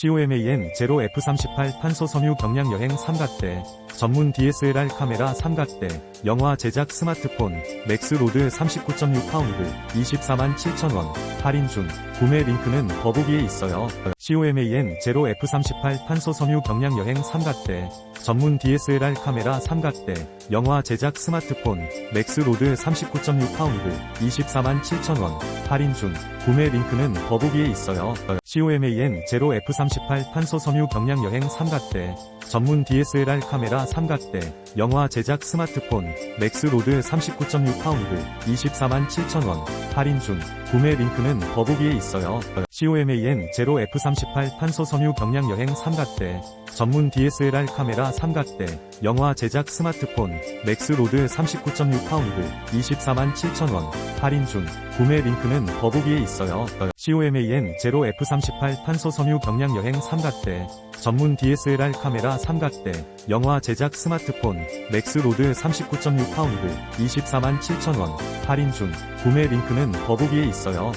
COMAN 제로 F38 탄소 섬유 경량 여행 삼각대 전문 DSLR 카메라 삼각대 영화 제작 스마트폰 맥스로드 39.6파운드 24만 7천원 할인 중 구매 링크는 더보기에 있어요. COMAN 제로 F38 탄소 섬유 경량 여행 삼각대 전문 DSLR 카메라 삼각대 영화 제작 스마트폰 맥스로드 39.6파운드 24만 7천원 할인 중 구매 링크는 더보기에 있어요. COMAN 제로 F38 탄소 섬유 경량 여행 삼각대 전문 DSLR 카메라 삼각대 영화 제작 스마트폰 맥스로드 39.6파운드 24만 7천원 할인 중 구매 링크는 더보기에 있어요. COMAN 제로 F38 탄소 섬유 경량 여행 삼각대 전문 DSLR 카메라 삼각대 영화 제작 스마트폰 맥스로드 39.6파운드 24만 7천원 할인 중 구매 링크는 더보기에 있어요. COMAN 제로 F38 탄소 섬유 경량 여행 삼각대 전문 DSLR 카메라 삼각대 영화 제작 스마트폰 맥스로드 39.6파운드 24만 7천원 할인 중 구매 링크는 더보기에 있어요.